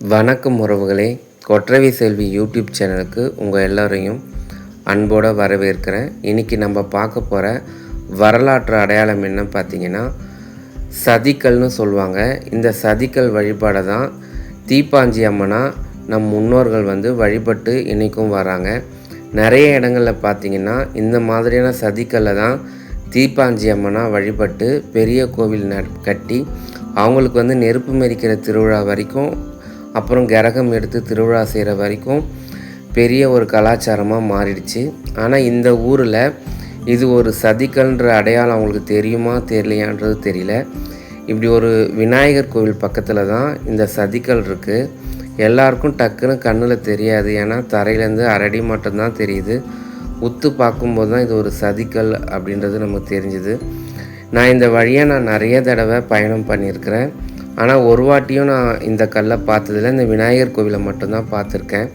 வணக்கம் உறவுகளே. கொற்றவை செல்வி யூடியூப் சேனலுக்கு உங்கள் எல்லோரையும் அன்போடு வரவேற்கிறேன். இன்றைக்கி நம்ம பார்க்க போகிற வரலாற்று அடையாளம் என்ன பார்த்தீங்கன்னா சதிக்கல்னு சொல்லுவாங்க. இந்த சதிக்கல் வழிபாடை தான் தீப்பாஞ்சி அம்மனா நம் முன்னோர்கள் வந்து வழிபட்டு இன்றைக்கும் வராங்க. நிறைய இடங்களில் பார்த்தீங்கன்னா இந்த மாதிரியான சதிக்கல்லை தான் தீப்பாஞ்சி அம்மனா வழிபட்டு பெரிய கோவில் ந கட்டி அவங்களுக்கு வந்து நெருப்பு மெரிக்கிற திருவிழா வரைக்கும் அப்புறம் கிரகம் எடுத்து திருவிழா செய்கிற வரைக்கும் பெரிய ஒரு கலாச்சாரமாக மாறிடுச்சு. ஆனால் இந்த ஊரில் இது ஒரு சதிக்கல்ன்ற அடையாளம் அவங்களுக்கு தெரியுமா தெரியலையான்றது தெரியல. இப்படி ஒரு விநாயகர் கோவில் பக்கத்தில் தான் இந்த சதிக்கல் இருக்குது எல்லாருக்கும் டக்குன்னு கண்ணில் தெரியாது. ஏன்னா தரையிலேருந்து அரடி மட்டும்தான் தெரியுது. உத்து பார்க்கும்போது தான் இது ஒரு சதிக்கல் அப்படின்றது நமக்கு தெரிஞ்சுது. நான் இந்த வழியாக நான் நிறைய தடவை பயணம் பண்ணியிருக்கிறேன். ஆனால் ஒரு வாட்டியும் நான் இந்த கல்லை பார்த்ததில்ல. இந்த விநாயகர் கோவிலை மட்டும்தான் பார்த்துருக்கேன்.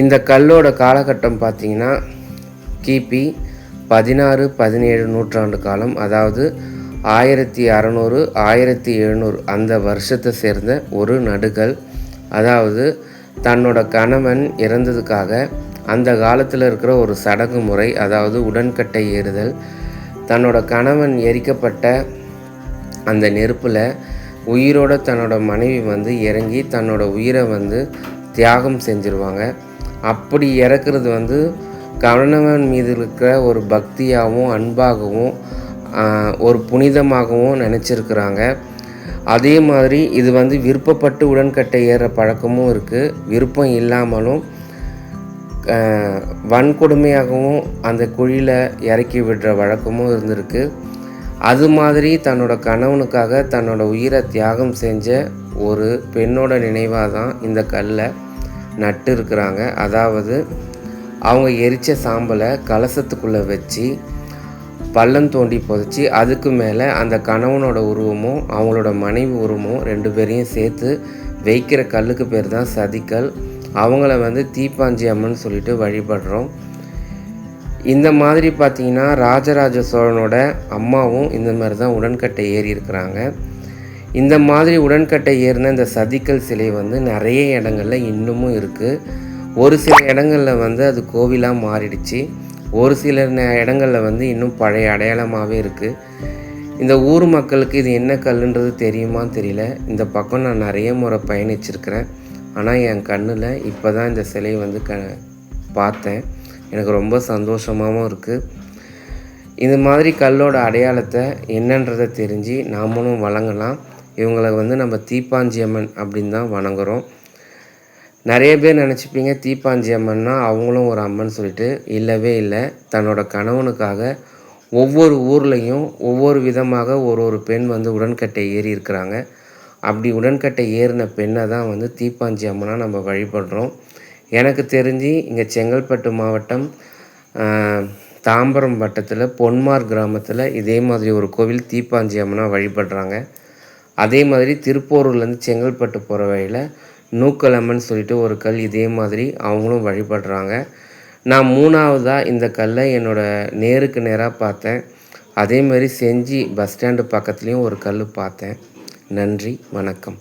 இந்த கல்லோட காலகட்டம் பார்த்திங்கன்னா கிபி பதினாறு பதினேழு நூற்றாண்டு காலம். அதாவது ஆயிரத்தி அறநூறு ஆயிரத்தி எழுநூறு அந்த வருஷத்தை சேர்ந்த ஒரு நடுகள் அதாவது தன்னோட கணவன் இறந்ததுக்காக அந்த காலத்தில் இருக்கிற ஒரு சடங்கு முறை அதாவது உடன்கட்டை ஏறுதல். தன்னோட கணவன் எரிக்கப்பட்ட அந்த நெருப்பில் உயிரோட தன்னோட மனைவி வந்து இறங்கி தன்னோட உயிரை வந்து தியாகம் செஞ்சுருவாங்க. அப்படி இறக்குறது வந்து கணவன் மீது இருக்கிற ஒரு பக்தியாகவும் அன்பாகவும் ஒரு புனிதமாகவும் நினச்சிருக்கிறாங்க. அதே மாதிரி இது வந்து விருப்பப்பட்டு உடன்கட்டை ஏற பழக்கமும் இருக்குது விருப்பம் இல்லாமலும் வன்கொடுமையாகவும் அந்த குழியில் இறக்கி விடுற வழக்கமும் இருந்திருக்கு. அது மாதிரி தன்னோட கணவனுக்காக தன்னோட உயிரை தியாகம் செஞ்ச ஒரு பெண்ணோட நினைவாக தான் இந்த கல்லை நட்டு இருக்கிறாங்க. அதாவது அவங்க எரித்த சாம்பலை கலசத்துக்குள்ளே வச்சு பள்ளம் தோண்டி புதைச்சி அதுக்கு மேலே அந்த கணவனோட உருவமும் அவங்களோட மனைவி உருவமும் ரெண்டு பேரையும் சேர்த்து வைக்கிற கல்லுக்கு பேர் தான் சதிக்கல். அவங்கள வந்து தீப்பாஞ்சி அம்மன் சொல்லிட்டு வழிபடுறோம். இந்த மாதிரி பார்த்தீங்கன்னா ராஜராஜ சோழனோட அம்மாவும் இந்த மாதிரி தான் உடன்கட்டை ஏறி இருக்கிறாங்க. இந்த மாதிரி உடன்கட்டை ஏறின இந்த சதிக்கல் சிலை வந்து நிறைய இடங்களில் இன்னமும் இருக்குது ஒரு சில இடங்களில் வந்து அது கோவிலாக மாறிடுச்சு. ஒரு சில இடங்களில் வந்து இன்னும் பழைய அடையாளமாகவே இருக்குது இந்த ஊர் மக்களுக்கு இது என்ன கல்லுன்றது தெரியுமான்னு தெரியல. இந்த பக்கம் நான் நிறைய முறை பயணிச்சிருக்கிறேன். ஆனால் என் கண்ணில் இப்போ தான் இந்த சிலையை வந்து க பார்த்தேன். எனக்கு ரொம்ப சந்தோஷமாகவும் இருக்குது இது மாதிரி கல்லோட அடையாளத்தை என்னன்றதை தெரிஞ்சு நாமளும் வழங்கலாம். இவங்களை வந்து நம்ம தீப்பாஞ்சி அம்மன் அப்படின்னு தான் வணங்குறோம். நிறைய பேர் நினச்சிப்பீங்க தீப்பாஞ்சி அம்மன்னா அவங்களும் ஒரு அம்மன் சொல்லிட்டு இல்லவே இல்லை. தன்னோட கணவனுக்காக ஒவ்வொரு ஊர்லேயும் ஒவ்வொரு விதமாக ஒரு ஒரு பெண் வந்து உடன்கட்டை ஏறி இருக்கிறாங்க. அப்படி உடன்கட்டை ஏறின பெண்ணை தான் வந்து தீப்பாஞ்சி அம்மனாக நம்ம வழிபடுறோம். எனக்கு தெரிஞ்சு இங்கே செங்கல்பட்டு மாவட்டம் தாம்பரம் வட்டத்தில் பொன்மார் கிராமத்தில் இதே மாதிரி ஒரு கோவில் தீப்பாஞ்சி அம்மனாக வழிபடுறாங்க. அதே மாதிரி திருப்பூரூர்லேருந்து செங்கல்பட்டு போகிற வழியில் நூக்கலம்மன் சொல்லிட்டு ஒரு கல் இதே மாதிரி அவங்களும் வழிபடுறாங்க. நான் மூணாவதாக இந்த கல்லை என்னோடய நேருக்கு நேராக பார்த்தேன். அதே மாதிரி செஞ்சி பஸ் ஸ்டாண்டு பக்கத்துலேயும் ஒரு கல் பார்த்தேன். நன்றி வணக்கம்.